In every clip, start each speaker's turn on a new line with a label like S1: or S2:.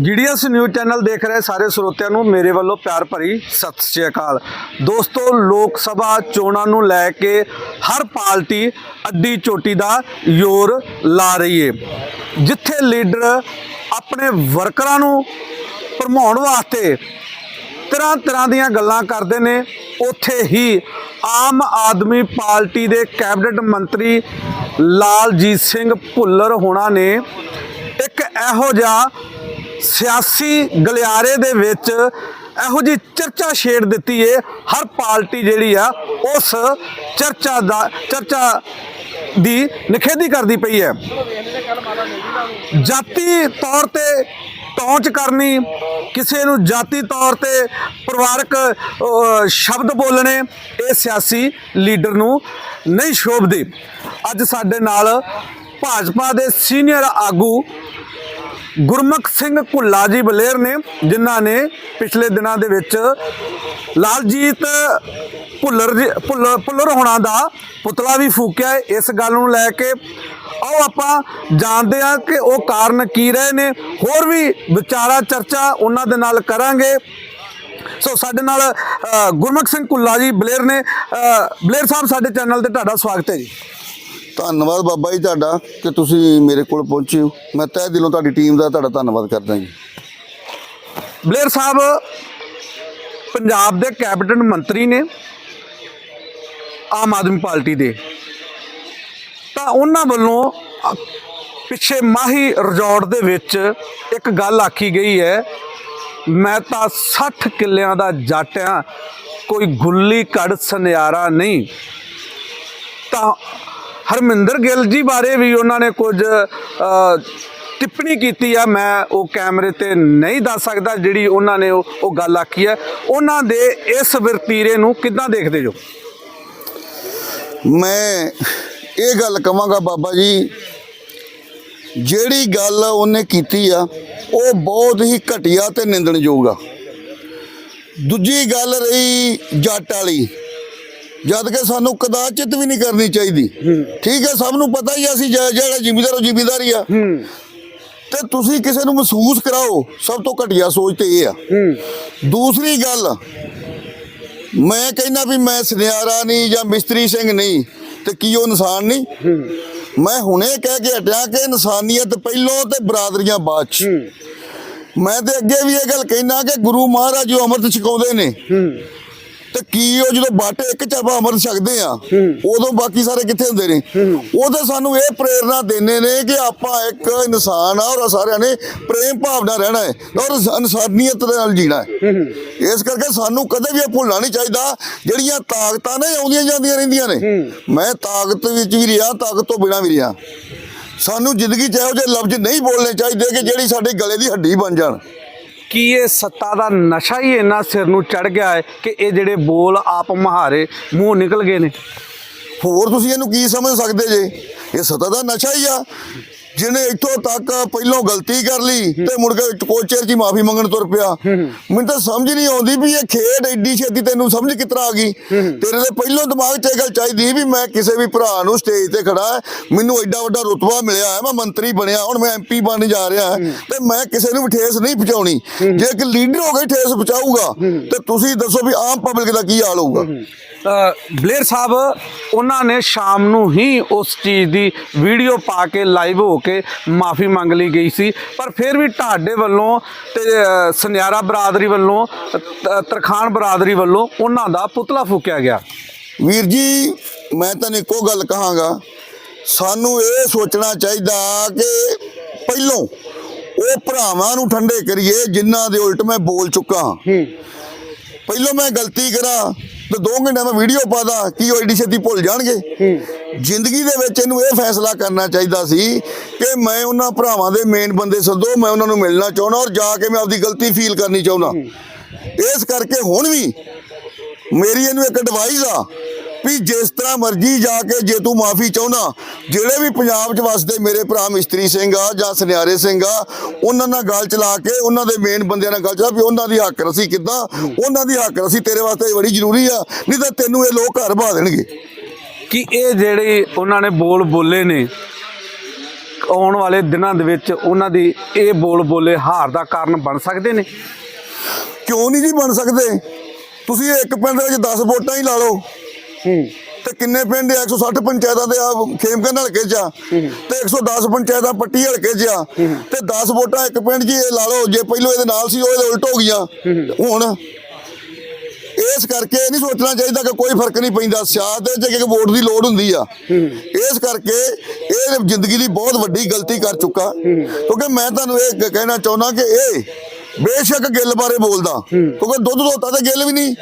S1: GDS news channel ਦੇਖ ਰਹੇ ਸਾਰੇ ਸਰੋਤਿਆਂ ਨੂੰ ਮੇਰੇ ਵੱਲੋਂ ਪਿਆਰ ਭਰੀ ਸਤਿ ਸ਼੍ਰੀ ਅਕਾਲ। ਦੋਸਤੋ, ਲੋਕ ਸਭਾ ਚੋਣਾਂ ਨੂੰ ਲੈ ਕੇ ਹਰ ਪਾਰਟੀ ਅੱਡੀ ਚੋਟੀ ਦਾ ਜ਼ੋਰ ਲਾ ਰਹੀ ਏ। ਜਿੱਥੇ ਲੀਡਰ ਆਪਣੇ ਵਰਕਰਾਂ ਨੂੰ ਭਰਮਾਉਣ ਵਾਸਤੇ ਤਰ੍ਹਾਂ ਤਰ੍ਹਾਂ ਦੀਆਂ ਗੱਲਾਂ ਕਰਦੇ ਨੇ, ਉੱਥੇ ਹੀ ਆਮ ਆਦਮੀ ਪਾਰਟੀ ਦੇ ਕੈਬਨਿਟ ਮੰਤਰੀ ਲਾਲਜੀਤ ਸਿੰਘ ਭੁੱਲਰ ਹੋਣਾ ਨੇ ਇੱਕ ਇਹੋ ਜਿਹਾ ਸਿਆਸੀ ਗਲਿਆਰੇ ਦੇ ਵਿੱਚ ਇਹੋ ਜੀ ਚਰਚਾ ਛੇੜ ਦਿੱਤੀ ਏ। ਹਰ ਪਾਰਟੀ ਜਿਹੜੀ ਆ, ਉਸ ਚਰਚਾ ਦਾ, ਚਰਚਾ ਦੀ ਨਿਖੇਧੀ ਕਰਦੀ ਪਈ ਹੈ। ਜਾਤੀ ਤੌਰ ਤੇ ਟੌਂਚ ਕਰਨੀ, ਕਿਸੇ ਨੂੰ ਜਾਤੀ ਤੌਰ ਤੇ ਪਰਿਵਾਰਕ ਸ਼ਬਦ ਬੋਲਣੇ, ਇਹ ਸਿਆਸੀ ਲੀਡਰ ਨੂੰ ਨਹੀਂ ਸ਼ੋਭਦੇ। ਅੱਜ ਸਾਡੇ ਨਾਲ ਭਾਜਪਾ ਦੇ ਸੀਨੀਅਰ ਆਗੂ ਗੁਰਮੁਖ ਸਿੰਘ ਭੁੱਲਾ ਜੀ ਬਲੇਰ ਨੇ ਜਿਨ੍ਹਾਂ ਨੇ ਪਿਛਲੇ ਦਿਨਾਂ ਦੇ ਵਿੱਚ ਲਾਲਜੀਤ ਭੁੱਲਰ ਜੀ ਭੁੱਲਰ ਭੁੱਲਰ ਹੋਣਾ ਦਾ ਪੁਤਲਾ ਵੀ ਫੂਕਿਆ ਇਸ ਗੱਲ ਨੂੰ ਲੈ ਕੇ ਆਓ ਆਪਾਂ ਜਾਣਦੇ ਹਾਂ ਕਿ ਉਹ ਕਾਰਨ ਕੀ ਰਹੇ ਨੇ। ਹੋਰ ਵੀ ਵਿਚਾਰਾ ਚਰਚਾ ਉਹਨਾਂ ਦੇ ਨਾਲ ਕਰਾਂਗੇ। ਸੋ ਸਾਡੇ ਨਾਲ ਅ, ਗੁਰਮੁਖ ਸਿੰਘ ਭੁੱਲਾ ਜੀ ਬਲੇਰ ਨੇ ਬਲੇਰ ਸਾਹਿਬ ਸਾਡੇ ਚੈਨਲ ਤੇ ਤੁਹਾਡਾ ਸਵਾਗਤ ਹੈ ਜੀ।
S2: ਧੰਨਵਾਦ ਬਾਬਾ ਜੀ ਤੁਹਾਡਾ ਕਿ ਤੁਸੀਂ ਮੇਰੇ ਕੋਲ ਪਹੁੰਚੇ ਹੋ। ਮੈਂ ਤਹਿ ਦਿਲੋਂ ਤੁਹਾਡੀ ਟੀਮ ਦਾ ਤੁਹਾਡਾ ਧੰਨਵਾਦ ਕਰਦਾ ਜੀ।
S1: ਬਲੇਰ ਸਾਹਿਬ ਪੰਜਾਬ ਦੇ ਕੈਬਨਿਟ ਮੰਤਰੀ ਨੇ ਆਮ ਆਦਮੀ ਪਾਰਟੀ ਦੇ। ਤਾਂ ਉਹਨਾਂ ਵੱਲੋਂ ਅ, ਪਿੱਛੇ ਮਾਹੀ ਰਿਜ਼ੋਰਟ ਦੇ ਵਿੱਚ ਇੱਕ ਗੱਲ ਆਖੀ ਗਈ ਹੈ ਮੈਂ ਤਾਂ 60 ਕਿੱਲਿਆਂ ਦਾ ਜੱਟ ਆ ਕੋਈ ਗੁੱਲੀ ਕੜ ਸੁਨਿਆਰਾ ਨਹੀਂ। ਤਾਂ ਹਰਮਿੰਦਰ ਗਿੱਲ ਜੀ ਬਾਰੇ ਵੀ ਉਹਨਾਂ ਨੇ ਕੁਝ ਟਿੱਪਣੀ ਕੀਤੀ ਆ। ਮੈਂ ਉਹ ਕੈਮਰੇ ਤੇ ਨਹੀਂ ਦੱਸ ਸਕਦਾ ਜਿਹੜੀ ਉਹਨਾਂ ਨੇ ਉਹ ਉਹ ਗੱਲ ਆਖੀ ਹੈ। ਉਹਨਾਂ ਦੇ ਇਸ ਵਰਤੀਰੇ ਨੂੰ ਕਿੱਦਾਂ ਦੇਖਦੇ ਜੋ?
S2: ਮੈਂ ਇਹ ਗੱਲ ਕਵਾਂਗਾ ਬਾਬਾ ਜੀ, ਜਿਹੜੀ ਗੱਲ ਉਹਨੇ ਕੀਤੀ ਆ, ਉਹ ਬਹੁਤ ਹੀ ਘਟੀਆ ਤੇ ਨਿੰਦਣਯੋਗ ਆ। ਦੂਜੀ ਗੱਲ ਰਹੀ ਜੱਟ ਵਾਲੀ। ਜਦ ਕਿ ਸਾਨੂੰ ਕਦਾਚਿਤ ਵੀ ਨਹੀਂ ਕਰਨੀ ਚਾਹੀਦੀ। ਠੀਕ ਹੈ ਸਭ ਨੂੰ ਪਤਾ ਹੀ ਆ ਅਸੀਂ ਜਿਹੜਾ ਜ਼ਿਮੀਦਾਰ ਉਹ ਜ਼ਿਮੀਦਾਰ ਹੀ। ਆ ਤੇ ਤੁਸੀਂ ਕਿਸੇ ਨੂੰ ਮਹਿਸੂਸ ਕਰਾਓ ਸਭ ਤੋਂ ਘਟੀਆ ਸੋਚ ਤੇ ਇਹ ਆ। ਦੂਸਰੀ ਗੱਲ ਮੈਂ ਕਹਿੰਦਾ ਵੀ ਮੈਂ ਸੁਨਿਆਰਾ ਨਹੀਂ ਜਾਂ ਮਿਸਤਰੀ ਸਿੰਘ ਨਹੀਂ ਤੇ ਕੀ ਉਹ ਇਨਸਾਨ ਨਹੀਂ? ਮੈਂ ਹੁਣੇ ਕਹਿ ਕੇ ਹਟਿਆ ਕਿ ਇਨਸਾਨੀਅਤ ਪਹਿਲੋਂ ਤੇ ਬਰਾਦਰੀਆਂ ਬਾਅਦ ਚ। ਮੈਂ ਤੇ ਅੱਗੇ ਵੀ ਇਹ ਗੱਲ ਕਹਿਣਾ ਕਿ ਗੁਰੂ ਮਹਾਰਾਜ ਜੋ ਅੰਮ੍ਰਿਤ ਛਕਾਉਂਦੇ ਨੇ ਤੇ ਕੀ ਉਹ ਜਦੋਂ ਬਾਟੇ ਇੱਕ ਚਾਬਾ ਅੰਮ੍ਰਿਤ ਛਕਦੇ ਆ ਉਦੋਂ ਬਾਕੀ ਸਾਰੇ ਕਿੱਥੇ ਹੁੰਦੇ ਨੇ? ਉਹ ਤਾਂ ਸਾਨੂੰ ਇਹ ਪ੍ਰੇਰਣਾ ਦਿੰਦੇ ਨੇ ਕਿ ਆਪਾਂ ਇੱਕ ਇਨਸਾਨ ਆ ਔਰ ਸਾਰਿਆਂ ਨੇ ਪ੍ਰੇਮ ਭਾਵਨਾ ਰਹਿਣਾ ਹੈ ਔਰ ਇਨਸਾਨੀਅਤ ਦੇ ਨਾਲ ਜੀਣਾ ਹੈ। ਇਸ ਕਰਕੇ ਸਾਨੂੰ ਕਦੇ ਵੀ ਇਹ ਭੁੱਲਣਾ ਨਹੀਂ ਚਾਹੀਦਾ ਜਿਹੜੀਆਂ ਤਾਕਤਾਂ ਨੇ ਆਉਂਦੀਆਂ ਜਾਂਦੀਆਂ ਰਹਿੰਦੀਆਂ ਨੇ। ਮੈਂ ਤਾਕਤ ਵਿੱਚ ਵੀ ਰਿਹਾ ਤਾਕਤ ਤੋਂ ਬਿਨਾਂ ਵੀ ਰਿਹਾ। ਸਾਨੂੰ ਜ਼ਿੰਦਗੀ 'ਚ ਇਹੋ ਜਿਹੇ ਲਫ਼ਜ਼ ਨਹੀਂ ਬੋਲਣੇ ਚਾਹੀਦੇ ਕਿ ਜਿਹੜੀ ਸਾਡੇ ਗਲੇ ਦੀ ਹੱਡੀ ਬਣ ਜਾਣ।
S1: ਕੀ ਇਹ ਸੱਤਾ ਦਾ ਨਸ਼ਾ ਹੀ ਇੰਨਾ ਸਿਰ ਨੂੰ ਚੜ ਗਿਆ ਹੈ ਕਿ ਇਹ ਜਿਹੜੇ ਬੋਲ ਆਪ ਮਹਾਰੇ ਮੂੰਹ ਨਿਕਲ ਗਏ ਨੇ?
S2: ਹੋਰ ਤੁਸੀਂ ਇਹਨੂੰ ਕੀ ਸਮਝ ਸਕਦੇ ਜੇ? ਇਹ ਸੱਤਾ ਦਾ ਨਸ਼ਾ ਹੀ ਆ। ਜਿਹਨੇ ਇੱਥੋਂ ਤੱਕ ਪਹਿਲੋਂ ਗਲਤੀ ਕਰ ਲਈ ਤੇ ਮੁੜ ਕੇ ਕੋਚਰ ਜੀ ਮਾਫੀ ਮੰਗਣ ਤੁਰ ਪਿਆ। ਮੈਨੂੰ ਤਾਂ ਸਮਝ ਨਹੀਂ ਆਉਂਦੀ ਵੀ ਇਹ ਖੇਡ ਐਡੀ ਛੇਤੀ ਤੈਨੂੰ ਸਮਝ ਕਿਤਰਾ ਆ ਗਈ। ਤੇਰੇ ਦੇ ਪਹਿਲੋਂ ਦਿਮਾਗ 'ਚ ਇਹ ਗੱਲ ਚਾਹੀਦੀ ਵੀ ਮੈਂ ਕਿਸੇ ਵੀ ਭਰਾ ਨੂੰ ਸਟੇਜ ਤੇ ਖੜਾ ਮੈਨੂੰ ਐਡਾ ਵੱਡਾ ਰੁਤਬਾ ਮਿਲਿਆ ਹੈ ਮੈਂ ਮੰਤਰੀ ਬਣਿਆ ਹੁਣ ਮੈਂ ਐਮਪੀ ਬਣ ਜਾ ਰਿਹਾ ਤੇ ਮੈਂ ਕਿਸੇ ਨੂੰ ਵੀ ਠੇਸ ਨਹੀਂ ਪਹੁੰਚਾਉਣੀ। ਜੇ ਇੱਕ ਲੀਡਰ ਹੋ ਕੇ ਠੇਸ ਪਹੁੰਚਾਊਗਾ ਤੇ ਤੁਸੀਂ ਦੱਸੋ ਵੀ ਆਮ ਪਬਲਿਕ ਦਾ ਕੀ ਹਾਲ ਹੋਊਗਾ?
S1: ਅ, ਬਲੇਰ ਸਾਹਿਬ ਉਹਨਾਂ ਨੇ ਸ਼ਾਮ ਨੂੰ ਹੀ ਉਸ ਚੀਜ਼ ਦੀ ਵੀਡੀਓ ਪਾ ਕੇ ਲਾਈਵ ਹੋ ਕੇ ਮਾਫੀ ਮੰਗ ਲਈ ਗਈ ਸੀ। ਪਰ ਫਿਰ ਵੀ ਢਾਡੇ ਵੱਲੋਂ ਤੇ ਸੁਨਿਆਰਾ ਬਰਾਦਰੀ ਵੱਲੋਂ ਤਰਖਾਨ ਬਰਾਦਰੀ ਵੱਲੋਂ ਉਹਨਾਂ ਦਾ ਪੁਤਲਾ ਫੂਕਿਆ ਗਿਆ।
S2: ਵੀਰ ਜੀ ਮੈਂ ਤਾਂ ਇੱਕੋ ਗੱਲ ਕਹਾਂਗਾ। ਸਾਨੂੰ ਇਹ ਸੋਚਣਾ ਚਾਹੀਦਾ ਕਿ ਪਹਿਲੋਂ ਉਹ ਭਰਾਵਾਂ ਨੂੰ ਠੰਡੇ ਕਰੀਏ ਜਿਨ੍ਹਾਂ ਦੇ ਉਲਟ ਮੈਂ ਬੋਲ ਚੁੱਕਾ। ਹਾਂ। ਪਹਿਲੋਂ ਮੈਂ ਗਲਤੀ ਕਰਾਂ ਤੇ 2 ਘੰਟੇ ਮੈਂ ਵੀਡੀਓ ਪਾਦਾ ਕੀ ਉਹ ਐਡੀ ਛੇਤੀ ਭੁੱਲ ਜਾਣਗੇ? ਜ਼ਿੰਦਗੀ ਦੇ ਵਿੱਚ ਇਹਨੂੰ ਇਹ ਫੈਸਲਾ ਕਰਨਾ ਚਾਹੀਦਾ ਸੀ ਕਿ ਮੈਂ ਉਹਨਾਂ ਭਰਾਵਾਂ ਦੇ ਮੇਨ ਬੰਦੇ ਸੱਦੋ, ਮੈਂ ਉਹਨਾਂ ਨੂੰ ਮਿਲਣਾ ਚਾਹੁੰਦਾ ਔਰ ਜਾ ਕੇ ਮੈਂ ਆਪਦੀ ਗਲਤੀ ਫੀਲ ਕਰਨੀ ਚਾਹੁੰਦਾ। ਇਸ ਕਰਕੇ ਹੁਣ ਵੀ ਮੇਰੀ ਇਹਨੂੰ ਇੱਕ ਐਡਵਾਈਸ ਆ ਵੀ ਜਿਸ ਤਰ੍ਹਾਂ ਮਰਜ਼ੀ ਜਾ ਕੇ ਜੇ ਤੂੰ ਮਾਫੀ ਚਾਹੁੰਦਾ, ਜਿਹੜੇ ਵੀ ਪੰਜਾਬ 'ਚ ਵਸਦੇ ਮੇਰੇ ਭਰਾ ਮਿਸਤਰੀ ਸਿੰਘ ਆ ਜਾਂ ਸੁਨਿਆਰੇ ਸਿੰਘ ਆ, ਉਹਨਾਂ ਨਾਲ ਗੱਲ ਚਲਾ ਕੇ ਉਹਨਾਂ ਦੇ ਮੇਨ ਬੰਦਿਆਂ ਨਾਲ ਗੱਲ ਚਲਾ ਵੀ ਉਹਨਾਂ ਦੀ ਹੱਕ ਰਸੀ ਕਿੱਦਾਂ, ਉਹਨਾਂ ਦੀ ਹੱਕ ਰਸੀ ਤੇਰੇ ਵਾਸਤੇ ਬੜੀ ਜ਼ਰੂਰੀ ਆ, ਨਹੀਂ ਤਾਂ ਤੈਨੂੰ ਇਹ ਲੋਕ ਘਰ ਬਹਾ ਦੇਣਗੇ।
S1: ਕਿ ਇਹ ਜਿਹੜੇ ਉਹਨਾਂ ਨੇ ਬੋਲ ਬੋਲੇ ਨੇ ਆਉਣ ਵਾਲੇ ਦਿਨਾਂ ਦੇ ਵਿੱਚ ਉਹਨਾਂ ਦੀ ਇਹ ਬੋਲ ਬੋਲੇ ਹਾਰ ਦਾ ਕਾਰਨ ਬਣ ਸਕਦੇ ਨੇ?
S2: ਕਿਉਂ ਨਹੀਂ ਜੀ ਬਣ ਸਕਦੇ? ਤੁਸੀਂ ਇੱਕ ਪਿੰਡ ਦੇ ਵਿੱਚ 10 ਵੋਟਾਂ ਹੀ ਲਾ ਲਓ।
S1: ਹੂੰ।
S2: ਤੇ ਕਿੰਨੇ ਪਿੰਡ ਆ? 160 ਪੰਚਾਇਤਾਂ ਦੇ ਆ ਖੇਮਕਰਨ ਹਲਕੇ 'ਚ ਆ। ਤੇ 110 ਪੰਚਾਇਤਾਂ ਪੱਟੀ ਹਲਕੇ 'ਚ ਆ। ਤੇ 10 ਵੋਟਾਂ ਇੱਕ ਪਿੰਡ 'ਚ ਇਹ ਲਾ ਲਓ। ਜੇ ਪਹਿਲੋਂ ਇਹਦੇ ਨਾਲ ਸੀ ਉਹ ਇਹਦੇ ਉਲਟ ਹੋ ਗਈਆਂ। ਹੁਣ ਇਸ ਕਰਕੇ ਇਹ ਨਹੀਂ ਸੋਚਣਾ ਚਾਹੀਦਾ ਕਿ ਕੋਈ ਫ਼ਰਕ ਨਹੀਂ ਪੈਂਦਾ, ਸਿਆਸਤ ਦੇ ਵਿੱਚ ਇੱਕ ਵੋਟ ਦੀ ਲੋੜ ਹੁੰਦੀ ਆ। ਇਸ ਕਰਕੇ ਇਹ ਜ਼ਿੰਦਗੀ ਦੀ ਬਹੁਤ ਵੱਡੀ ਗਲਤੀ ਕਰ ਚੁੱਕਾ। ਕਿਉਂਕਿ ਮੈਂ ਤੁਹਾਨੂੰ ਇਹ ਕਹਿਣਾ ਚਾਹੁੰਦਾ ਕਿ ਇਹ ਬੇਸ਼ੱਕ ਗਿੱਲ ਬਾਰੇ ਬੋਲਦਾ ਕਿਉਂਕਿ ਦੁੱਧ ਦੋਤਾ ਤੇ ਗਿੱਲ ਵੀ ਨਹੀਂ।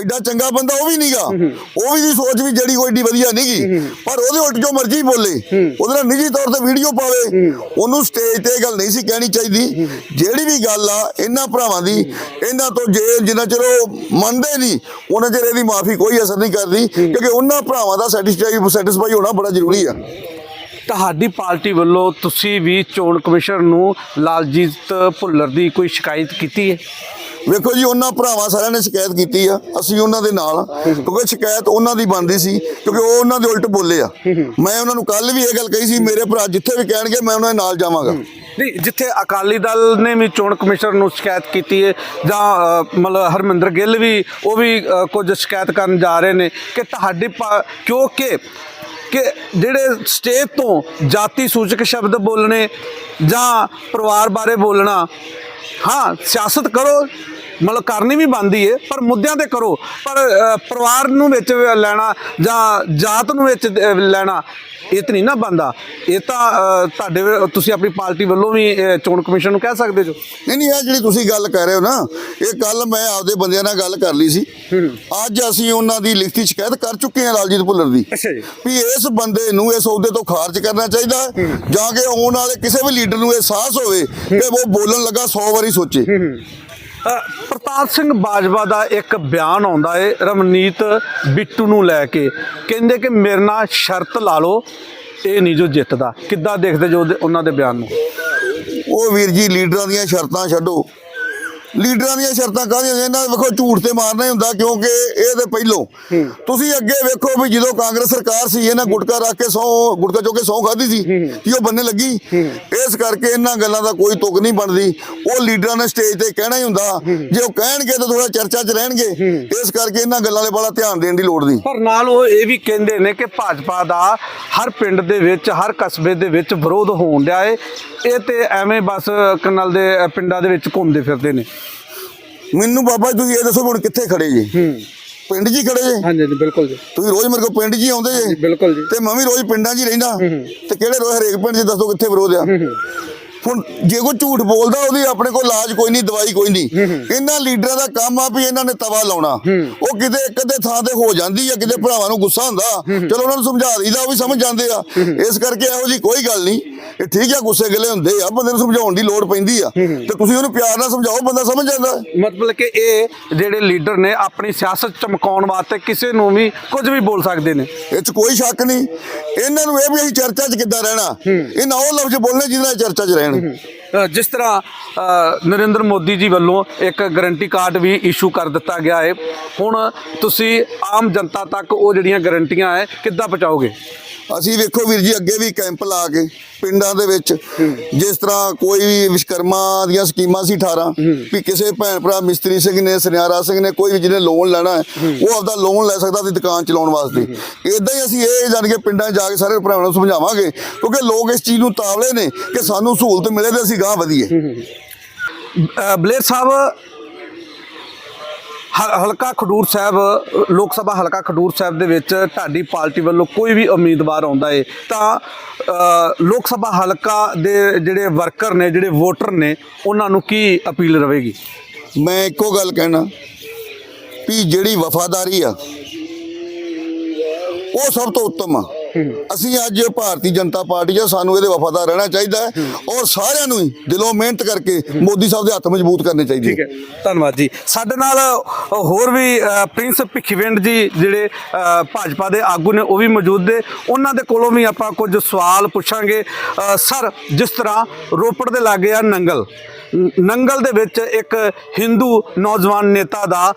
S2: ਐਡਾ ਚੰਗਾ ਬੰਦਾ ਉਹ ਵੀ ਨਹੀਂਗਾ। ਉਹ ਵੀ ਦੀ ਸੋਚ ਵੀ ਜਿਹੜੀ ਕੋਈ ਏਡੀ ਵਧੀਆ ਨਹੀਂਗੀ। ਪਰ ਉਹਦੇ ਉਲਟ ਜੋ ਮਰਜ਼ੀ ਬੋਲੇ ਉਹਦੇ ਨਾਲ ਨਿੱਜੀ ਤੌਰ ਤੇ ਵੀਡੀਓ ਪਾਵੇ ਉਹਨੂੰ ਸਟੇਜ ਤੇ ਇਹ ਗੱਲ ਨਹੀਂ ਸੀ ਕਹਿਣੀ ਚਾਹੀਦੀ। ਜਿਹੜੀ ਵੀ ਗੱਲ ਆ ਇਹਨਾਂ ਭਰਾਵਾਂ ਦੀ ਇਹਨਾਂ ਤੋਂ ਜੇ ਜਿੰਨਾ ਚਿਰ ਉਹ ਮੰਨਦੇ ਨਹੀਂ ਉਹਨਾਂ ਚਿਰ ਇਹਦੀ ਮਾਫੀ ਕੋਈ ਅਸਰ ਨਹੀਂ ਕਰਦੀ ਕਿਉਂਕਿ ਉਹਨਾਂ ਭਰਾਵਾਂ ਦਾ ਸੈਟੀਸਫਾਈ ਸੈਟੀਸਫਾਈ ਹੋਣਾ ਬੜਾ ਜ਼ਰੂਰੀ ਆ।
S1: ਤੁਹਾਡੀ ਪਾਰਟੀ ਵੱਲੋਂ ਤੁਸੀਂ ਵੀ ਚੋਣ ਕਮਿਸ਼ਨ ਨੂੰ ਲਾਲਜੀਤ ਭੁੱਲਰ ਦੀ ਕੋਈ ਸ਼ਿਕਾਇਤ ਕੀਤੀ ਹੈ?
S2: ਵੇਖੋ ਜੀ, ਉਹਨਾਂ ਭਰਾਵਾਂ ਸਾਰਿਆਂ ਨੇ ਸ਼ਿਕਾਇਤ ਕੀਤੀ ਆ, ਅਸੀਂ ਉਹਨਾਂ ਦੇ ਨਾਲ ਕਿਉਂਕਿ ਸ਼ਿਕਾਇਤ ਉਹਨਾਂ ਦੀ ਬਣਦੀ ਸੀ, ਕਿਉਂਕਿ ਉਹ ਉਹਨਾਂ ਦੇ ਉਲਟ ਬੋਲੇ ਆ। ਮੈਂ ਉਹਨਾਂ ਨੂੰ ਕੱਲ ਵੀ ਇਹ ਗੱਲ ਕਹੀ ਸੀ, ਮੇਰੇ ਭਰਾ ਜਿੱਥੇ ਵੀ ਕਹਿਣਗੇ, ਮੈਂ ਉਹਨਾਂ ਦੇ ਨਾਲ ਜਾਵਾਂਗਾ।
S1: ਨਹੀਂ, ਜਿੱਥੇ ਅਕਾਲੀ ਦਲ ਨੇ ਵੀ ਚੋਣ ਕਮਿਸ਼ਨਰ ਨੂੰ ਸ਼ਿਕਾਇਤ ਕੀਤੀ ਹੈ ਜਾਂ ਮਤਲਬ ਹਰਮਿੰਦਰ ਗਿੱਲ ਵੀ, ਉਹ ਵੀ ਕੁਝ ਸ਼ਿਕਾਇਤ ਕਰਨ ਜਾ ਰਹੇ ਨੇ, ਕਿ ਤੁਹਾਡੀ ਪਾ- ਕਿਉਂਕਿ ਕਿ ਜਿਹੜੇ ਸਟੇਜ ਤੋਂ ਜਾਤੀ ਸੂਚਕ ਸ਼ਬਦ ਬੋਲਣੇ ਜਾਂ ਪਰਿਵਾਰ ਬਾਰੇ ਬੋਲਣਾ ਹਾਂ ਸਿਆਸਤ ਕਰੋ। ਮਤਲਬ ਕਰਨੀ ਵੀ ਬੰਦੀ ਹੈ ਪਰ ਮੁੱਦਿਆਂ ਤੇ ਕਰੋ। ਪਰ ਪਰਿਵਾਰ ਨੂੰ ਵਿੱਚ ਲੈਣਾ ਜਾਂ ਜਾਤ ਨੂੰ ਵਿੱਚ ਲੈਣਾ ਇਹ ਤਾਂ ਨਹੀਂ ਨਾ ਬੰਦਾ ਇਹ ਤਾਂ ਤੁਹਾਡੇ ਤੁਸੀਂ ਆਪਣੀ ਪਾਰਟੀ ਵੱਲੋਂ ਵੀ ਚੋਣ ਕਮਿਸ਼ਨ ਨੂੰ ਕਹਿ ਸਕਦੇ ਜੋ।
S2: ਨਹੀਂ ਨਹੀਂ ਇਹ ਜਿਹੜੀ ਤੁਸੀਂ ਗੱਲ ਕਰ ਰਹੇ ਹੋ ਨਾ ਇਹ ਕੱਲ ਮੈਂ ਆਪਦੇ ਬੰਦਿਆਂ ਨਾਲ ਗੱਲ ਕਰ ਲਈ ਸੀ। ਅੱਜ ਅਸੀਂ ਉਹਨਾਂ ਦੀ ਲਿਖਤੀ ਸ਼ਿਕਾਇਤ ਕਰ ਚੁੱਕੇ ਹਾਂ ਲਾਲਜੀਤ ਭੁੱਲਰ ਦੀ।
S1: ਅੱਛਾ ਜੀ।
S2: ਵੀ ਇਸ ਬੰਦੇ ਨੂੰ ਇਸ ਅਹੁਦੇ ਤੋਂ ਖਾਰਜ ਕਰਨਾ ਚਾਹੀਦਾ ਹੈ ਜਾਂ ਕਿ ਆਉਣ ਵਾਲੇ ਕਿਸੇ ਵੀ ਲੀਡਰ ਨੂੰ ਅਹਿਸਾਸ ਹੋਵੇ ਕਿ ਉਹ ਬੋਲਣ ਲੱਗਾ 100 ਵਾਰੀ ਸੋਚੇ।
S1: ਪ੍ਰਤਾਪ ਸਿੰਘ ਬਾਜਵਾ ਦਾ ਇੱਕ ਬਿਆਨ ਆਉਂਦਾ ਏ ਰਮਨੀਤ ਬਿੱਟੂ ਨੂੰ ਲੈ ਕੇ। ਕਹਿੰਦੇ ਕਿ ਮੇਰੇ ਨਾਲ ਸ਼ਰਤ ਲਾ ਲਓ, ਇਹ ਨਹੀਂ ਜੋ ਜਿੱਤਦਾ। ਕਿੱਦਾਂ ਦੇਖਦੇ ਜੋ ਉਹਦੇ- ਉਹਨਾਂ ਦੇ ਬਿਆਨ ਨੂੰ?
S2: ਉਹ ਵੀਰ ਜੀ, ਲੀਡਰਾਂ ਦੀਆਂ ਸ਼ਰਤਾਂ ਛੱਡੋ। ਲੀਡਰਾਂ ਦੀਆਂ ਸ਼ਰਤਾਂ ਕਾਹਦੀਆਂ ਨੇ? ਇਹਨਾਂ ਵੇਖੋ ਝੂਠ ਤੇ ਮਾਰਨਾ ਹੀ ਹੁੰਦਾ ਕਿਉਂਕਿ ਇਹ ਤੇ ਪਹਿਲੋਂ। ਤੁਸੀਂ ਅੱਗੇ ਵੇਖੋ ਵੀ ਜਦੋਂ ਕਾਂਗਰਸ ਸਰਕਾਰ ਸੀ ਇਹਨਾਂ ਗੁਟਕਾ ਰੱਖ ਕੇ ਸੌ ਗੁਟਕਾ ਚੁੱਕ ਕੇ ਸੌ ਖਾਦੀ ਸੀ ਕੀ ਉਹ ਬੰਨੇ ਲੱਗੀ? ਇਸ ਕਰਕੇ ਇਹਨਾਂ ਗੱਲਾਂ ਦਾ ਕੋਈ ਤੁਕ ਨਹੀਂ ਬਣਦੀ। ਉਹ ਲੀਡਰਾਂ ਨੇ ਸਟੇਜ ਤੇ ਕਹਿਣਾ ਹੀ ਹੁੰਦਾ। ਜੇ ਉਹ ਕਹਿਣਗੇ ਤਾਂ ਥੋੜਾ ਚਰਚਾ 'ਚ ਰਹਿਣਗੇ। ਇਸ ਕਰਕੇ ਇਹਨਾਂ ਗੱਲਾਂ 'ਤੇ ਬੜਾ ਧਿਆਨ ਦੇਣ ਦੀ ਲੋੜ ਨਹੀਂ।
S1: ਪਰ ਨਾਲ ਉਹ ਇਹ ਵੀ ਕਹਿੰਦੇ ਨੇ ਕਿ ਭਾਜਪਾ ਦਾ ਹਰ ਪਿੰਡ ਦੇ ਵਿੱਚ ਹਰ ਕਸਬੇ ਦੇ ਵਿੱਚ ਵਿਰੋਧ ਹੋਣ ਡਿਆ ਏ। ਇਹ ਤੇ ਐਵੇਂ ਬਸ ਕਨਲ ਦੇ ਪਿੰਡਾਂ ਦੇ ਵਿੱਚ ਘੁੰਮਦੇ ਫਿਰਦੇ ਨੇ।
S2: ਮੈਨੂੰ ਬਾਬਾ ਜੀ ਤੁਸੀਂ ਇਹ ਦੱਸੋ ਹੁਣ ਕਿੱਥੇ ਖੜੇ ਜੇ? ਪਿੰਡ 'ਚ ਹੀ ਖੜੇ ਜੇ?
S1: ਹਾਂਜੀ ਜੀ ਬਿਲਕੁਲ ਜੀ।
S2: ਤੁਸੀਂ ਰੋਜ਼ ਮੇਰੇ ਕੋਲ ਪਿੰਡ 'ਚ ਹੀ ਆਉਂਦੇ ਜੇ?
S1: ਬਿਲਕੁਲ ਜੀ।
S2: ਤੇ ਮੈਂ ਵੀ ਰੋਜ਼ ਪਿੰਡਾਂ 'ਚ ਹੀ ਰਹਿੰਦਾ। ਤੇ ਕਿਹੜੇ ਰੋਜ਼ ਹਰੇਕ ਪਿੰਡ 'ਚ ਦੱਸੋ ਕਿੱਥੇ ਵਿਰੋਧ ਆ? ਹੁਣ ਜੇ ਕੋਈ ਝੂਠ ਬੋਲਦਾ ਉਹਦੀ ਆਪਣੇ ਕੋਲ ਇਲਾਜ ਕੋਈ ਨਹੀਂ ਦਵਾਈ ਕੋਈ ਨਹੀਂ। ਇਹਨਾਂ ਲੀਡਰਾਂ ਦਾ ਕੰਮ ਆ ਵੀ ਇਹਨਾਂ ਨੇ ਤਵਾ ਲਾਉਣਾ। ਉਹ ਕਿਤੇ ਇੱਕ ਅੱਧੇ ਥਾਂ ਤੇ ਹੋ ਜਾਂਦੀ ਆ ਕਿਤੇ ਭਰਾਵਾਂ ਨੂੰ ਗੁੱਸਾ ਹੁੰਦਾ। ਚਲੋ ਉਹਨਾਂ ਨੂੰ ਸਮਝਾ ਦਈਦਾ ਉਹ ਵੀ ਸਮਝ ਜਾਂਦੇ ਆ। ਇਸ ਕਰਕੇ ਇਹੋ ਜੀ ਕੋਈ ਗੱਲ ਨਹੀਂ। ਇਹ ਠੀਕ ਆ ਗੁੱਸੇ ਗਿਲੇ ਹੁੰਦੇ ਆ ਬੰਦੇ ਨੂੰ ਸਮਝਾਉਣ ਦੀ ਲੋੜ ਪੈਂਦੀ ਆ। ਤੇ ਤੁਸੀਂ ਉਹਨੂੰ ਪਿਆਰ ਨਾਲ ਸਮਝਾਓ ਬੰਦਾ ਸਮਝ ਜਾਂਦਾ।
S1: ਮਤਲਬ ਕਿ ਇਹ ਜਿਹੜੇ ਲੀਡਰ ਨੇ ਆਪਣੀ ਸਿਆਸਤ ਚਮਕਾਉਣ ਵਾਸਤੇ ਕਿਸੇ ਨੂੰ ਵੀ ਕੁਝ ਵੀ ਬੋਲ ਸਕਦੇ ਨੇ।
S2: ਇਹ 'ਚ ਕੋਈ ਸ਼ੱਕ ਨਹੀਂ। ਇਹਨਾਂ ਨੂੰ ਇਹ ਵੀ ਅਸੀਂ ਚਰਚਾ 'ਚ ਕਿੱਦਾਂ ਰਹਿਣਾ। ਇਹਨਾਂ ਉਹ ਲਫ਼ਜ਼ ਬੋਲਣੇ ਜਿਹਦੇ ਨਾਲ ਚਰਚਾ 'ਚ ਰਹਿਣ।
S1: ਜਿਸ ਤਰ੍ਹਾਂ ਨਰਿੰਦਰ ਮੋਦੀ ਜੀ ਵੱਲੋਂ ਇੱਕ ਗਾਰੰਟੀ ਕਾਰਡ ਵੀ ਇਸ਼ੂ ਕਰ ਦਿੱਤਾ ਗਿਆ ਹੈ। ਹੁਣ ਤੁਸੀਂ ਆਮ ਜਨਤਾ ਤੱਕ ਉਹ ਜਿਹੜੀਆਂ ਗਾਰੰਟੀਆਂ ਹੈ ਕਿੱਦਾਂ ਪਹੁੰਚਾਓਗੇ?
S2: ਅਸੀਂ ਵੇਖੋ ਵੀਰ ਜੀ, ਅੱਗੇ ਵੀ ਕੈਂਪ ਲਾ ਕੇ ਪਿੰਡਾਂ ਦੇ ਵਿੱਚ ਜਿਸ ਤਰ੍ਹਾਂ ਕੋਈ ਵੀ ਵਿਸ਼ਕਰਮਾ ਦੀਆਂ ਸਕੀਮਾਂ ਸੀ 18 ਵੀ ਕਿਸੇ ਭੈਣ ਭਰਾ ਮਿਸਤਰੀ ਸਿੰਘ ਨੇ, ਸੁਨਿਆਰਾ ਸਿੰਘ ਨੇ ਕੋਈ ਵੀ ਜਿਹਨੇ ਲੋਨ ਲੈਣਾ ਹੈ, ਉਹ ਆਪਦਾ ਲੋਨ ਲੈ ਸਕਦਾ ਤੇ ਦੁਕਾਨ ਚਲਾਉਣ ਵਾਸਤੇ। ਇਦਾਂ ਹੀ ਅਸੀਂ ਇਹ ਜਾਣ ਕੇ ਪਿੰਡਾਂ 'ਚ ਜਾ ਕੇ ਸਾਰੇ ਭਰਾਵਾਂ ਨੂੰ ਸਮਝਾਵਾਂਗੇ, ਕਿਉਂਕਿ ਲੋਕ ਇਸ ਚੀਜ਼ ਨੂੰ ਤਾਵਲੇ ਨੇ ਕਿ ਸਾਨੂੰ ਸਹੂਲਤ ਮਿਲੇ ਤੇ ਅਸੀਂ ਗਾਹ ਵਧੀਏ।
S1: ਬਲੇਰ ਸਾਹਿਬ ਹਲਕਾ ਖਡੂਰ ਸਾਹਿਬ, ਲੋਕ ਸਭਾ ਹਲਕਾ ਖਡੂਰ ਸਾਹਿਬ ਦੇ ਵਿੱਚ ਤੁਹਾਡੀ ਪਾਰਟੀ ਵੱਲੋਂ ਕੋਈ ਵੀ ਉਮੀਦਵਾਰ ਆਉਂਦਾ ਏ, ਤਾਂ ਲੋਕ ਸਭਾ ਹਲਕਾ ਦੇ ਜਿਹੜੇ ਵਰਕਰ ਨੇ, ਜਿਹੜੇ ਵੋਟਰ ਨੇ, ਉਹਨਾਂ ਨੂੰ ਕੀ ਅਪੀਲ ਰਹੇਗੀ?
S2: ਮੈਂ ਇੱਕੋ ਗੱਲ ਕਹਿਣਾ ਵੀ ਜਿਹੜੀ ਵਫਾਦਾਰੀ ਆ, ਉਹ ਸਭ ਤੋਂ ਉੱਤਮ ਆ। ਅਸੀਂ ਅੱਜ ਭਾਰਤੀ ਜਨਤਾ ਪਾਰਟੀ 'ਚ ਸਾਨੂੰ ਇਹਦੇ ਵਫਾਦਾਰ ਰਹਿਣਾ ਚਾਹੀਦਾ ਹੈ ਔਰ ਸਾਰਿਆਂ ਨੂੰ ਹੀ ਦਿਲੋਂ ਮਿਹਨਤ ਕਰਕੇ ਮੋਦੀ ਸਾਹਿਬ ਦੇ ਹੱਥ ਮਜ਼ਬੂਤ ਕਰਨੇ ਚਾਹੀਦੇ
S1: ਠੀਕ ਹੈ ਧੰਨਵਾਦ ਜੀ। ਸਾਡੇ ਨਾਲ ਹੋਰ ਵੀ ਪ੍ਰਿੰਸ ਭਿੱਖੀਵਿੰਡ ਜੀ ਜਿਹੜੇ ਭਾਜਪਾ ਦੇ ਆਗੂ ਨੇ ਉਹ ਵੀ ਮੌਜੂਦ ਨੇ। ਉਹਨਾਂ ਦੇ ਕੋਲੋਂ ਵੀ ਆਪਾਂ ਕੁਝ ਸਵਾਲ ਪੁੱਛਾਂਗੇ। ਸਰ ਜਿਸ ਤਰ੍ਹਾਂ ਰੋਪੜ ਦੇ ਲਾਗੇ ਆ ਨੰਗਲ ਨੰਗਲ ਦੇ ਵਿੱਚ ਇੱਕ ਹਿੰਦੂ ਨੌਜਵਾਨ ਨੇਤਾ ਦਾ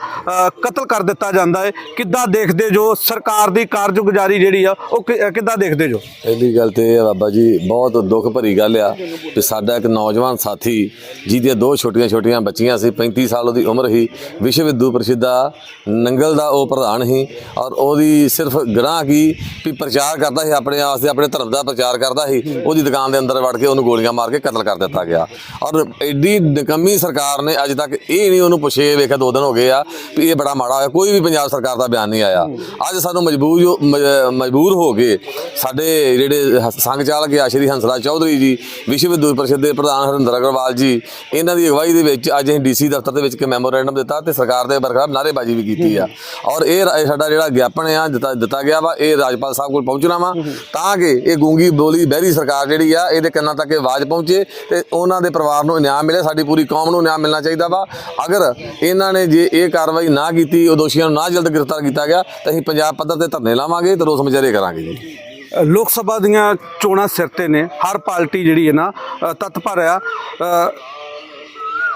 S1: ਕਤਲ ਕਰ ਦਿੱਤਾ ਜਾਂਦਾ ਹੈ। ਕਿੱਦਾਂ ਦੇਖਦੇ ਜੋ ਸਰਕਾਰ ਦੀ ਕਾਰਜਗੁਜ਼ਾਰੀ ਜਿਹੜੀ ਆ, ਉਹ ਕਿ- ਕਿੱਦਾਂ ਦੇਖਦੇ ਜੋ?
S3: ਪਹਿਲੀ ਗੱਲ ਤੇ ਇਹ ਬਾਬਾ ਜੀ, ਬਹੁਤ ਦੁੱਖ ਭਰੀ ਗੱਲ ਆ ਕਿ ਸਾਡਾ ਇੱਕ ਨੌਜਵਾਨ ਸਾਥੀ ਜਿਹਦੀਆਂ ਦੋ ਛੋਟੀਆਂ ਛੋਟੀਆਂ ਬੱਚੀਆਂ ਸੀ 35 ਸਾਲ ਉਹਦੀ ਉਮਰ ਸੀ, ਵਿਸ਼ਵ ਹਿੰਦੂ ਪ੍ਰਸਿੱਧਾ ਨੰਗਲ ਦਾ ਉਹ ਪ੍ਰਧਾਨ ਸੀ ਔਰ ਉਹਦੀ ਸਿਰਫ ਗ੍ਰਾਹ ਕੀ, ਵੀ ਪ੍ਰਚਾਰ ਕਰਦਾ ਸੀ, ਆਪਣੇ ਵਾਸਤੇ ਆਪਣੇ ਧਰਮ ਦਾ ਪ੍ਰਚਾਰ ਕਰਦਾ ਸੀ, ਉਹਦੀ ਦੁਕਾਨ ਦੇ ਅੰਦਰ ਵੜ ਕੇ ਉਹਨੂੰ ਗੋਲੀਆਂ ਮਾਰ ਕੇ ਕਤਲ ਕਰ ਦਿੱਤਾ ਗਿਆ। ਔਰ ਐਡੀ ਨਿਕੰਮੀ ਸਰਕਾਰ ਨੇ ਅੱਜ ਤੱਕ ਇਹ ਨਹੀਂ ਉਹਨੂੰ ਪੁੱਛੇ ਵੇਖਿਆ ਦੋ ਦਿਨ ਹੋ ਗਏ ਆ ਵੀ ਇਹ ਬੜਾ ਮਾੜਾ ਹੋਇਆ, ਕੋਈ ਵੀ ਪੰਜਾਬ ਸਰਕਾਰ ਦਾ ਬਿਆਨ ਨਹੀਂ ਆਇਆ। ਅੱਜ ਸਾਨੂੰ ਮਜਬੂਰ ਹੋ- ਮ- ਮਜਬੂਰ ਹੋ ਕੇ ਸਾਡੇ ਜਿਹੜੇ ਸੰਘ ਚਾਲਕ ਆ, ਸ਼੍ਰੀ ਹੰਸਰਾਜ ਚੌਧਰੀ ਜੀ, ਵਿਸ਼ਵ ਹਿੰਦੂ ਪਰਿਸ਼ਦ ਦੇ ਪ੍ਰਧਾਨ ਹਰਿੰਦਰ ਅਗਰਵਾਲ ਜੀ, ਇਹਨਾਂ ਦੀ ਅਗਵਾਈ ਦੇ ਵਿੱਚ ਅੱਜ ਅਸੀਂ ਡੀਸੀ ਦਫ਼ਤਰ ਦੇ ਵਿੱਚ ਇੱਕ ਮੈਮੋਰੈਂਡਮ ਦਿੱਤਾ ਤੇ ਸਰਕਾਰ ਦੇ ਬਰਖਲਾਫ ਨਾਅਰੇਬਾਜ਼ੀ ਵੀ ਕੀਤੀ ਆ। ਔਰ ਇਹ ਰਾ- ਇਹ ਸਾਡਾ ਜਿਹੜਾ ਗਿਆਪਨ ਆ, ਦਿੱਤਾ ਦਿੱਤਾ ਗਿਆ ਵਾ, ਇਹ ਰਾਜਪਾਲ ਸਾਹਿਬ ਕੋਲ ਪਹੁੰਚਣਾ ਵਾ, ਤਾਂ ਕਿ ਇਹ ਗੂੰਗੀ ਬੋਲੀ ਬਹਿਰੀ ਸਰਕਾਰ ਜਿਹੜੀ ਆ, ਇਹਦੇ ਕੰਨਾਂ ਤੱਕ ਇਹ ਆਵਾਜ਼ ਪਹੁੰਚੇ ਤੇ ਉਹਨਾਂ ਦੇ ਪਰਿਵਾਰ ਨੂੰ ਇਨਾਮ ਮਿਲੇ, ਸਾਡੀ ਪੂਰੀ ਕੌਮ ਨੂੰ ਨਿਆਂ ਮਿਲਣਾ ਚਾਹੀਦਾ ਵਾ। ਅਗਰ ਇਹਨਾਂ ਨੇ ਜੇ ਇਹ ਕਾਰਵਾਈ ਨਾ ਕੀਤੀ, ਉਹ ਦੋਸ਼ੀਆਂ ਨੂੰ ਨਾ ਜਲਦ ਗ੍ਰਿਫਤਾਰ ਕੀਤਾ ਗਿਆ, ਤਾਂ ਅਸੀਂ ਪੰਜਾਬ ਪੱਧਰ ਤੇ ਧਰਨੇ ਲਾਵਾਂਗੇ ਤੇ ਰੋਸ ਮੁਜ਼ਾਹਰੇ ਕਰਾਂਗੇ ਜੀ।
S1: ਲੋਕ ਸਭਾ ਦੀਆਂ ਚੋਣਾਂ ਸਿਰ ਤੇ ਨੇ। ਹਰ ਪਾਰਟੀ ਜਿਹੜੀ ਹੈ ਨਾ ਤਤਪਰ ਆ।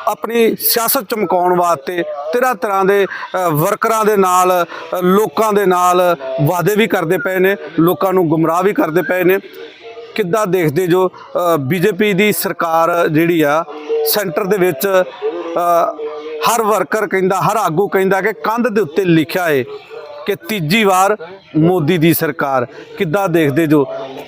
S1: ਆਪਣੀ ਸਿਆਸਤ ਚਮਕਾਉਣ ਵਾਸਤੇ ਤਰ੍ਹਾਂ ਤਰ੍ਹਾਂ ਦੇ ਵਰਕਰਾਂ ਦੇ ਨਾਲ ਲੋਕਾਂ ਦੇ ਨਾਲ ਵਾਅਦੇ ਵੀ ਕਰਦੇ ਪਏ ਨੇ, ਲੋਕਾਂ ਨੂੰ ਗੁੰਮਰਾਹ ਵੀ ਕਰਦੇ ਪਏ ਨੇ। ਕਿੱਦਾਂ ਦੇਖਦੇ ਜੋ ਬੀਜੇਪੀ ਦੀ ਸਰਕਾਰ ਜਿਹੜੀ ਆ, ਸੈਂਟਰ ਦੇ ਵਿੱਚ ਹਰ ਵਰਕਰ ਕਹਿੰਦਾ, ਹਰ ਆਗੂ ਕਹਿੰਦਾ ਕਿ ਕੰਧ ਦੇ ਉੱਤੇ ਲਿਖਿਆ ਏ। ਕਿ ਤੀਜੀ ਵਾਰ ਮੋਦੀ ਦੀ ਸਰਕਾਰ, ਕਿੱਦਾਂ ਦੇਖਦੇ ਜੋ?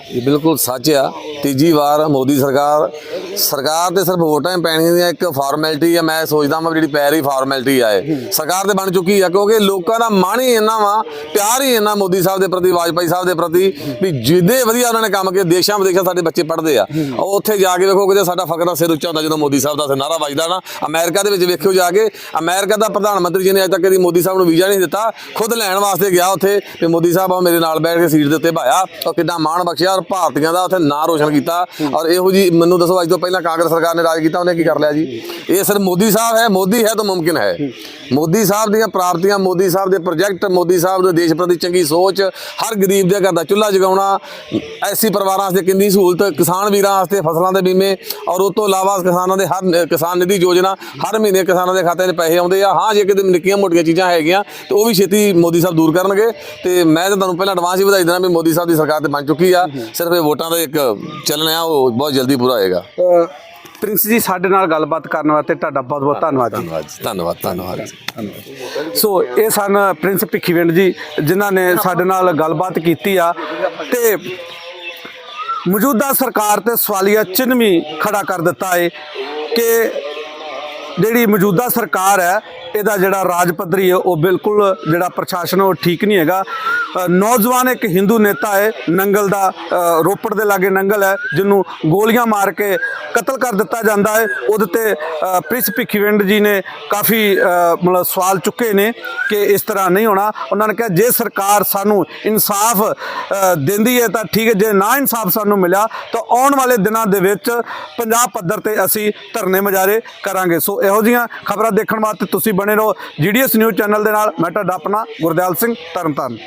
S3: ਇਹ ਬਿਲਕੁਲ ਸੱਚ ਆ, ਤੀਜੀ ਵਾਰ ਮੋਦੀ ਸਰਕਾਰ ਸਰਕਾਰ ਤੇ ਸਿਰਫ ਵੋਟਾਂ ਹੀ ਪੈਣੀਆਂ ਦੀਆਂ, ਇੱਕ ਫਾਰਮੈਲਿਟੀ ਆ, ਮੈਂ ਸੋਚਦਾ ਮੈਂ ਜਿਹੜੀ ਪੈ ਰਹੀ ਫਾਰਮੈਲਿਟੀ ਆ ਇਹ। ਸਰਕਾਰ ਤੇ ਬਣ ਚੁੱਕੀ ਆ, ਕਿਉਂਕਿ ਲੋਕਾਂ ਦਾ ਮਨ ਹੀ ਇੰਨਾ ਵਾ, ਪਿਆਰ ਹੀ ਇੰਨਾ ਮੋਦੀ ਸਾਹਿਬ ਦੇ ਪ੍ਰਤੀ, ਵਾਜਪਾਈ ਸਾਹਿਬ ਦੇ ਪ੍ਰਤੀ, ਵੀ ਜਿੱਦੇ ਵਧੀਆ ਉਹਨਾਂ ਨੇ ਕੰਮ ਕੀਤੇ, ਦੇਸ਼ਾਂ ਵਿਦੇਸ਼ਾਂ ਸਾਡੇ ਬੱਚੇ ਪੜ੍ਹਦੇ ਆ। ਉਹ ਉੱਥੇ ਜਾ ਕੇ ਵੇਖੋ ਕਿਤੇ ਸਾਡਾ ਫਖਰ ਦਾ ਸਿਰ ਉੱਚਾ ਹੁੰਦਾ, ਜਦੋਂ ਮੋਦੀ ਸਾਹਿਬ ਦਾ ਨਾਰਾ ਵੱਜਦਾ ਨਾ, ਅਮਰੀਕਾ ਦੇ ਵਿੱਚ ਵੇਖਿਓ ਜਾ ਕੇ, ਅਮਰੀਕਾ ਦਾ ਪ੍ਰਧਾਨ ਮੰਤਰੀ ਜੀ ਨੇ ਅਜੇ ਤੱਕ ਕਦੀ ਮੋਦੀ ਸਾਹਿਬ ਨੂੰ ਵੀਜ਼ਾ ਨਹੀਂ ਦਿੱਤਾ, ਖੁਦ ਲੈਣ ਵਾਸਤੇ ਗਿਆ ਉੱਥੇ ਤੇ ਮੋਦੀ ਸਾਹਿਬ ਆ ਮੇਰੇ ਨਾਲ ਬੈਠ ਕੇ ਸੀਟ ਦੇ ਉੱਤੇ ਭਾਇਆ। ਔਰ ਕਿੰਨਾ ਮਾਣ ਬਖਸ਼ਿਆ ਔਰ ਭਾਰਤੀਆਂ ਦਾ ਉੱਥੇ ਨਾਂ ਰੋਸ਼ਨ ਕੀਤਾ। ਔਰ ਇਹੋ ਜੀ ਮੈਨੂੰ ਦੱਸੋ, ਅੱਜ ਤੋਂ ਪਹਿਲਾਂ ਕਾਂਗਰਸ ਸਰਕਾਰ ਨੇ ਰਾਜ ਕੀਤਾ, ਉਹਨੇ ਕੀ ਕਰ ਲਿਆ ਜੀ? ਇਹ ਸਿਰ ਮੋਦੀ ਸਾਹਿਬ ਹੈ, ਮੋਦੀ ਹੈ ਤਾਂ ਮੁਮਕਿਨ ਹੈ। ਮੋਦੀ ਸਾਹਿਬ ਦੀਆਂ ਪ੍ਰਾਪਤੀਆਂ ਮੋਦੀ ਸਾਹਿਬ ਦੇ ਪ੍ਰੋਜੈਕਟ ਮੋਦੀ ਸਾਹਿਬ ਦੇ ਦੇਸ਼ ਪ੍ਰਤੀ ਚੰਗੀ ਸੋਚ ਹਰ ਗਰੀਬ ਦੇ ਘਰ ਦਾ ਚੁੱਲ੍ਹਾ ਜਗਾਉਣਾ ਐਸੀ ਪਰਿਵਾਰਾਂ ਵਾਸਤੇ ਕਿੰਨੀ ਸਹੂਲਤ ਕਿਸਾਨ ਵੀਰਾਂ ਵਾਸਤੇ ਫਸਲਾਂ ਦੇ ਬੀਮੇ ਔਰ ਉਸ ਤੋਂ ਇਲਾਵਾ ਕਿਸਾਨਾਂ ਦੇ ਹਰ ਕਿਸਾਨ ਨਿਧੀ ਯੋਜਨਾ ਹਰ ਮਹੀਨੇ ਕਿਸਾਨਾਂ ਦੇ ਖਾਤੇ 'ਚ ਪੈਸੇ ਆਉਂਦੇ ਆ। ਹਾਂ ਜੇ ਕਿਤੇ ਨਿੱਕੀਆਂ ਮੋਟੀਆਂ ਚੀਜ਼ਾਂ ਹੈਗੀਆਂ ਤੇ ਉਹ ਵੀ ਛੇਤੀ ਮੋਦੀ ਸਾਹਿਬ ਦੂਰ ਕਰਨਗੇ। ਤੇ ਮੈਂ ਤਾਂ ਤੁਹਾਨੂੰ ਪਹਿਲਾਂ ਐਡਵਾਂਸ ਹੀ ਵਧਾਈ ਦੇਣਾ ਵੀ ਮੋਦੀ ਸਾਹਿਬ ਦੀ ਸਰਕਾਰ ਤੇ ਬਣ ਚੁੱਕੀ ਆ। ਸਿਰਫ ਇਹ ਵੋਟਾਂ ਦਾ ਇੱਕ ਚੱਲਣ ਆ ਉਹ ਬਹੁਤ ਜਲਦੀ ਪੂਰਾ ਹੋਏਗਾ।
S1: ਪ੍ਰਿੰਸ ਜੀ ਸਾਡੇ ਨਾਲ ਗੱਲਬਾਤ ਕਰਨ ਵਾਸਤੇ ਤੁਹਾਡਾ ਬਹੁਤ ਬਹੁਤ ਧੰਨਵਾਦ ਜੀ
S3: ਧੰਨਵਾਦ ਜੀ, ਧੰਨਵਾਦ ਧੰਨਵਾਦ ਜੀ।
S1: ਸੋ ਇਹ ਸਨ ਪ੍ਰਿੰਸ ਭਿੱਖੀਵਿੰਡ ਜੀ ਜਿਨ੍ਹਾਂ ਨੇ ਸਾਡੇ ਨਾਲ ਗੱਲਬਾਤ ਕੀਤੀ ਆ ਤੇ ਮੌਜੂਦਾ ਸਰਕਾਰ ਤੇ ਸਵਾਲੀਆ ਚਿੰਨ੍ਹ ਵੀ ਖੜਾ ਕਰ ਦਿੱਤਾ ਹੈ ਕਿ ਜਿਹੜੀ ਮੌਜੂਦਾ ਸਰਕਾਰ ਹੈ ਇਹਦਾ ਜਿਹੜਾ ਰਾਜ ਪੱਧਰੀ ਹੈ ਉਹ ਬਿਲਕੁਲ ਜਿਹੜਾ ਪ੍ਰਸ਼ਾਸਨ ਉਹ ਠੀਕ ਨਹੀਂ ਹੈਗਾ। ਨੌਜਵਾਨ ਇੱਕ ਹਿੰਦੂ ਨੇਤਾ ਹੈ ਨੰਗਲ ਦਾ ਰੋਪੜ ਦੇ ਲਾਗੇ ਨੰਗਲ ਹੈ ਜਿਹਨੂੰ ਗੋਲੀਆਂ ਮਾਰ ਕੇ ਕਤਲ ਕਰ ਦਿੱਤਾ ਜਾਂਦਾ ਹੈ। ਉਹਦੇ ਤੇ ਅ, ਪ੍ਰਿੰਸ ਭਿੱਖੀਵਿੰਡ ਜੀ ਨੇ ਕਾਫੀ ਮਤਲਬ ਸਵਾਲ ਚੁੱਕੇ ਨੇ ਕਿ ਇਸ ਤਰ੍ਹਾਂ ਨਹੀਂ ਹੋਣਾ। ਉਹਨਾਂ ਨੇ ਕਿਹਾ ਜੇ ਸਰਕਾਰ ਸਾਨੂੰ ਇਨਸਾਫ ਦਿੰਦੀ ਹੈ ਤਾਂ ਠੀਕ ਹੈ। ਜੇ ਨਾ ਇਨਸਾਫ ਸਾਨੂੰ ਮਿਲਿਆ ਤਾਂ ਆਉਣ ਵਾਲੇ ਦਿਨਾਂ ਦੇ ਵਿੱਚ ਪੰਜਾਬ ਪੱਧਰ ਤੇ ਅਸੀਂ ਧਰਨੇ ਮੁਜ਼ਾਹਰੇ ਕਰਾਂਗੇ। ਸੋ ਇਹੋ ਜਿਹੀਆਂ ਖਬਰਾਂ ਦੇਖਣ ਵਾਸਤੇ ਤੁਸੀਂ ਬਣੇ ਰਹੋ। ਜੀਡੀਐਸ ਨਿਊਜ਼ ਚੈਨਲ ਦੇ ਨਾਲ ਮੈਂ ਤੁਹਾਡਾ ਆਪਣਾ ਗੁਰਦਿਆਲ ਸਿੰਘ ਤਰਨਤਾਰਨ।